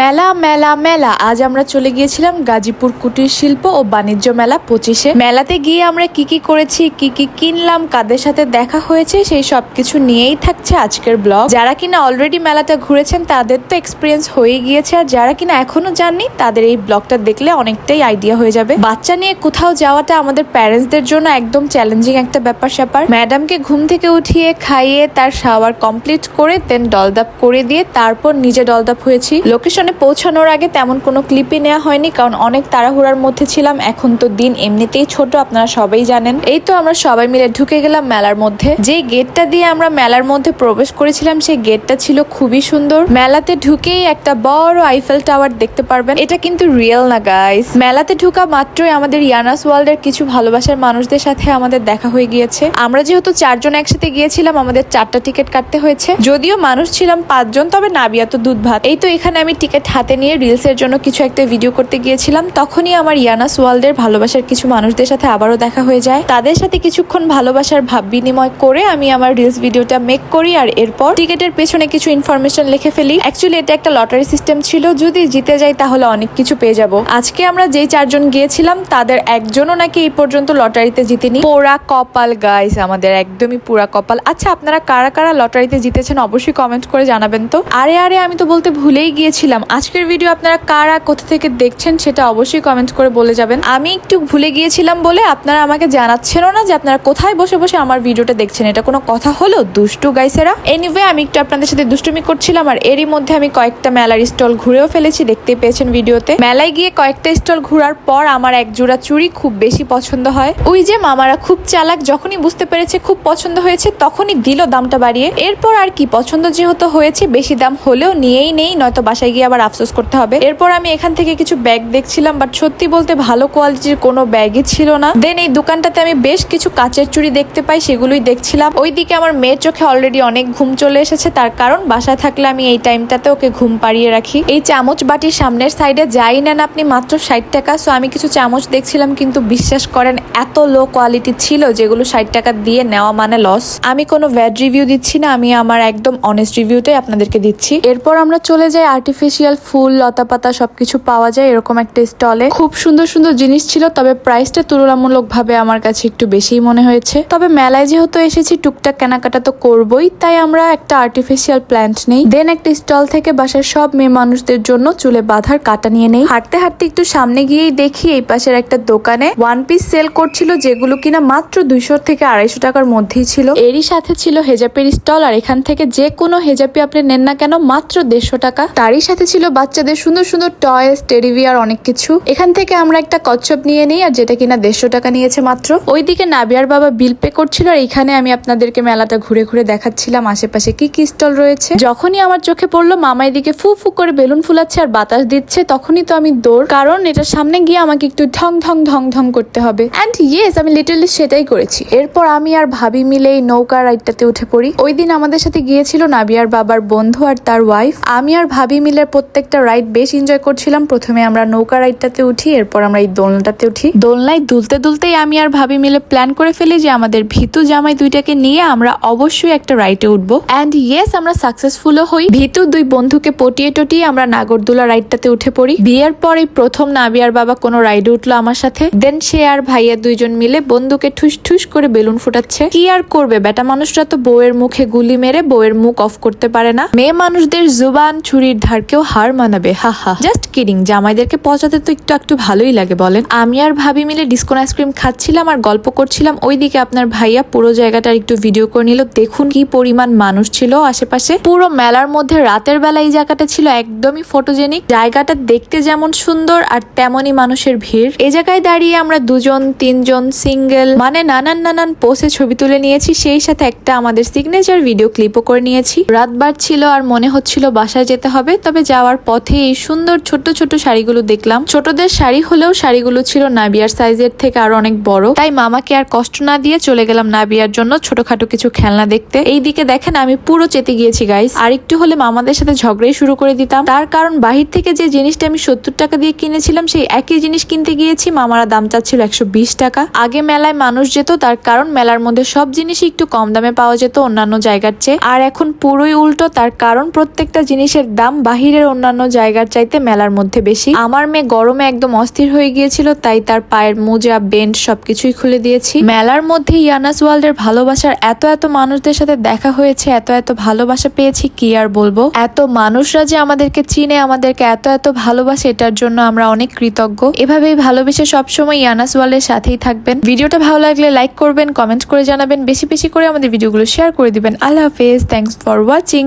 মেলা মেলা মেলা। আজ আমরা চলে গিয়েছিলাম গাজীপুর কুটির শিল্প ও বাণিজ্য মেলা পঁচিশে। মেলাতে গিয়ে আমরা কি কি করেছি, কি কি কিনলাম, কাদের সাথে দেখা হয়েছে, সেই সব কিছু নিয়েই থাকছে আজকের ব্লগ। যারা কিনা অলরেডি মেলাটা ঘুরেছেন, তাদের তো এক্সপিরিয়েন্স হয়ে গিয়েছে। আর যারা কিনা এখনও যাননি, তাদের এই ব্লগটা দেখলে অনেকটাই আইডিয়া হয়ে যাবে। বাচ্চা নিয়ে কোথাও যাওয়াটা আমাদের প্যারেন্টসদের জন্য একদম চ্যালেঞ্জিং একটা ব্যাপার স্যাপার। ম্যাডামকে ঘুম থেকে উঠিয়ে, খাইয়ে, তার শাওয়ার কমপ্লিট করে দেন ডলদাপ করে দিয়ে, তারপর নিজে ডলদাপ হয়েছি। লোকেশনে পৌঁছানোর আগে তেমন কোনো ক্লিপই নেওয়া হয়নি, কারণ অনেক তাড়াহুড়ার মধ্যে ছিলাম। এখন তো দিন এমনিতেই ছোট, আপনারা সবাই জানেন। এই তো আমরা সবাই মিলে ঢুকে গেলাম মেলার মধ্যে। যে গেটটা দিয়ে আমরা মেলার মধ্যে প্রবেশ করেছিলাম, সেই গেটটা ছিল খুবই সুন্দর। মেলাতে ঢুকেই একটা বড় আইফেল টাওয়ার দেখতে পারবেন। এটা কিন্তু রিয়েল না গাইস মেলাতে ঢুকা মাত্রই আমাদের ইয়ানাস ওয়ার্ল্ডের কিছু ভালোবাসার মানুষদের সাথে আমাদের দেখা হয়ে গিয়েছে। আমরা যেহেতু চারজন একসাথে গিয়েছিলাম, আমাদের চারটা টিকিট কাটতে হয়েছে। যদিও মানুষ ছিলাম পাঁচজন, তবে নাবিয়া তো দুধ ভাত। এই তো এখানে আমি টিকিট হাতে নিয়ে রিলস এর জন্য কিছু একটা ভিডিও করতে গিয়েছিলাম, তখনই আমার ইয়ানাস ওয়ার্ল্ডের ভালোবাসার কিছু মানুষদের সাথে আবারও দেখা হয়ে যায়। তাদের সাথে কিছুক্ষণ ভালোবাসার ভাব বিনিময় করে আমি আমার রিলস ভিডিওটা মেক করি আর এরপর টিকিটের পেছনে কিছু ইনফরমেশন লিখে ফেলি। অ্যাকচুয়ালি এটা একটা লটারি সিস্টেম ছিল, যদি জিতে যাই তাহলে অনেক কিছু পেয়ে যাব। আজকে আমরা যেই চারজন গিয়েছিলাম, তাদের একজনও নাকি এই পর্যন্ত লটারিতে জিতেনি। পোড়া কপাল গাইস আমাদের একদমই পুরা কপাল। আচ্ছা আপনারা কারা কারা লটারিতে জিতেছেন অবশ্যই কমেন্ট করে জানাবেন তো। আরে আরে, আমি তো বলতে ভুলেই গিয়েছিলাম। আজকের ভিডিও আপনারা কারা, কোথা থেকে দেখছেন সেটা অবশ্যই কমেন্ট করে বলে যাবেন। আমি একটু ভুলে গিয়েছিলাম বলে আপনারা আমাকে জানাচ্ছেনও না যে আপনারা কোথায় বসে বসে আমার ভিডিওটা দেখছেন। এটা কোনো কথা হলো? দুষ্টু গাইসেরা এনিওয়ে আমি একটু আপনাদের সাথে দুষ্টুমি করছিলাম আর এরই মধ্যে আমি কয়েকটা মেলার স্টল ঘুরেও ফেলেছি, দেখতেই পেয়েছেন ভিডিওতে মেলায় গিয়ে কয়েকটা স্টল ঘোরার পর আমার এক জোড়া চুড়ি খুব বেশি পছন্দ হয়। ওই যে মামারা খুব চালাক, যখনই বুঝতে পেরেছে খুব পছন্দ হয়েছে, তখনই দিল দামটা বাড়িয়ে। এরপর আর কি পছন্দ যেহেতু হয়েছে, বেশি দাম হলেও নিয়েই নেই, নয়তো বাসায় গিয়ে আবার আফসোস করতে হবে। এরপর আমি এখান থেকে কিছু ব্যাগ দেখছিলাম বাট সত্যি বলতে ভালো কোয়ালিটির কোনো ব্যাগই ছিল না। দেন এই দোকানটাতে আমি বেশ কিছু কাচের চুড়ি দেখতে পাই, সেগুলোই দেখছিলাম। ওইদিকে আমার মেয়ের চোখে অলরেডি অনেক ঘুম চলে এসেছে, তার কারণ বাসায় থাকলে আমি এই টাইমটাতে ওকে ঘুম পাড়িয়ে রাখি। এই চামচ বাটির সামনের সাইডে যাই নেন আপনি, মাত্র ষাট টাকা সো আমি কিছু চামচ দেখছিলাম, কিন্তু বিশ্বাস করেন, এত লো কোয়ালিটি ছিল যেগুলো ষাট টাকা দিয়ে নেওয়া মানে লস আমি কোনো ব্যাড রিভিউ দিচ্ছি না, আমি আমার একদম অনেস্ট রিভিউটাই আপনাদেরকে দিচ্ছি। এরপর আমরা চলে যাই আর্টিফিশিয়াল ফুল লতা পাতা সবকিছু পাওয়া যায় এরকম একটা স্টলে খুব সুন্দর সুন্দর জিনিস ছিল, তবে প্রাইসটা তুলনামূলক ভাবে আমার কাছে একটু বেশিই মনে হয়েছে। তবে মেলায় যেহেতু এসেছি, টুকটাক কেনাকাটা তো করবই, তাই আমরা একটা আর্টিফিশিয়াল প্ল্যান্ট নেই। দেন একটা স্টল থেকে বাসার সব মেয়ে মানুষদের জন্য চুলে বাঁধার কাটা নিয়ে নেই। হাঁটতে হাঁটতে একটু সামনে গিয়েই দেখি এই পাশের একটা দোকানে ওয়ান পিস সেল করছিল, যেগুলো কিনা মাত্র দুইশো থেকে আড়াইশো টাকার মধ্যেই ছিল। এরই সাথে ছিল হেজাপের স্টল আর এখান থেকে যে কোনো হেজাপি আপনি নেন না কেন, মাত্র দেড়শো টাকা। তারই সাথে ছিল বাচ্চাদের সুন্দর সুন্দর টয়েস টেরিভিয়ার অনেক কিছু। এখান থেকে আমরা একটা কচ্ছপ নিয়ে নিই, আর যেটা কিনা দেড়শো টাকা নিয়েছে মাত্র। ওইদিকে নাবিয়ার বাবা বিল পে করছিল, আর এখানে আমি আপনাদেরকে মেলাটা ঘুরে ঘুরে দেখাচ্ছিলাম, আশেপাশে কি কি স্টল রয়েছে। যখনই আমার চোখে পড়ল, মামা এদিকে ফু ফু করে বেলুন ফুলাচ্ছে আর বাতাস দিচ্ছে, তখনই তো আমি দৌড়। কারণ এটার সামনে গিয়ে আমাকে একটু ঢং ঢং ঢং ঢং করতে হবে। অ্যান্ড ইয়েস আমি লিটারলি সেটাই করেছি। এরপর আমি আর ভাবি মিলে এই নৌকা রাইডটাতে উঠে পড়ি। ওই দিন আমাদের সাথে গিয়েছিল নাবিয়ার বাবার বন্ধু আর তার ওয়াইফ আমি আর ভাবি মিলে প্রত্যেকটা রাইড বেশ এনজয় করছিলাম। প্রথমে আমরা নৌকা রাইডটাতে উঠি, এরপর আমরা এই দোলনাটাতে উঠি। দোলনায় দুলতে দুলতেই আমি আর ভাবি মিলে প্ল্যান করে ফেলি যে আমাদের ভিতু জামাই দুইটাকে নিয়ে আমরা অবশ্যই একটা রাইডে উঠবো। অ্যান্ড ইয়েস আমরা সাকসেসফুলও হই। ভিতু দুই বন্ধুকে পটিয়ে টটিয়ে আমরা নাগরদোলা রাইডটাতে উঠে পড়ি। বিয়ের পর প্রথম নাবিয়ার বাবা কোনো রাইডে উঠল আমার সাথে। দেন সে আর ভাইয়া দুইজন মিলে বন্ধুকে ঠুস ঠুস করে বেলুন ফুটাচ্ছে। কি আর করবে? বেটা মানুষরা তো বউয়ের মুখে গুলি মেরে বউয়ের মুখ অফ করতে পারে না। মেয়ে মানুষদের জুবান, ছুরির ধারকেও হার মানাবে, হা হা। জাস্ট কিডিং জামাইদেরকে পচাতে তো একটু একটু ভালোই লাগে, বলেন। আমি আর ভাবি মিলে ডিসকোন আইসক্রিম খাচ্ছিলাম আর গল্প করছিলাম, ওইদিকে আপনার ভাইয়া পুরো জায়গাটার একটু ভিডিও করে নিল। দেখুন কি পরিমাণ মানুষ ছিল আশেপাশে। পুরো মেলার মধ্যে রাতের বেলা এই জায়গাটা ছিল একদমই ফটোজেনিক জায়গাটা দেখতে যেমন সুন্দর আর তেমনই মানুষের ভিড়। এই জায়গায় দাঁড়িয়ে আমরা দুজন, তিনজন, সিঙ্গেল মানে নানান নানান পোসে ছবি তুলে নিয়েছি। সেই সাথে একটা আমাদের সিগনেচার ভিডিও ক্লিপও করে নিয়েছি। রাত ছিল আর মনে হচ্ছিল বাসায় যেতে হবে, তবে যাওয়ার পথে এই সুন্দর ছোট ছোট শাড়িগুলো দেখলাম। ছোটদের শাড়ি হলেও শাড়িগুলো ছিল নাবিয়ার সাইজের থেকে আরও অনেক বড়। তাই মামাকে আর কষ্ট না দিয়ে চলে গেলাম নাবিয়ার জন্য ছোটখাটো কিছু খেলনা দেখতে। এই দিকে দেখেন, আমি পুরো চেতে গিয়েছি গাইস আর একটু হলে মামাদের সাথে ঝগড়াই শুরু করে দিতাম। তার কারণ বাহির থেকে যে জিনিসটা আমি সত্তর টাকা দিয়ে কিনেছিলাম, সেই একই জিনিস কিনতে গিয়েছি। মামারা দাম চাচ্ছিল একশো বিশ টাকা। আগে মেলায় মানুষ যেত, তার কারণ মেলার মধ্যে সব জিনিসই একটু কম দামে পাওয়া যেত অন্যান্য জায়গার চেয়ে। আর এখন পুরোই উল্টো, তার কারণ প্রত্যেকটা জিনিসের দাম বাহিরের বাংলাদেশের অন্যান্য জায়গার চাইতে মেলার মধ্যে বেশি। আমার মেয়ে গরমে একদম অস্থির হয়ে গিয়েছিল, তাই তার পায়ের মোজা বেন্ড সবকিছুই খুলে দিয়েছি। মেলার মধ্যে ইয়ানাস ওয়ার্ল্ডের ভালোবাসার এত এত মানুষদের সাথে দেখা হয়েছে, এত এত ভালোবাসা পেয়েছি, কি আর বলব? এত মানুষরা যে আমাদেরকে চিনে, আমাদেরকে এত এত ভালোবাসে, এটার জন্য আমরা অনেক কৃতজ্ঞ। এভাবেই ভালোবেসে সবসময় ইয়ানাস ওয়ার্ল্ডের সাথেই থাকবেন। ভিডিওটা ভালো লাগলে লাইক করবেন, কমেন্ট করে জানাবেন, বেশি বেশি করে আমাদের ভিডিওগুলো শেয়ার করে দিবেন। আল্লাহ হাফেজ থ্যাংকস ফর ওয়াচিং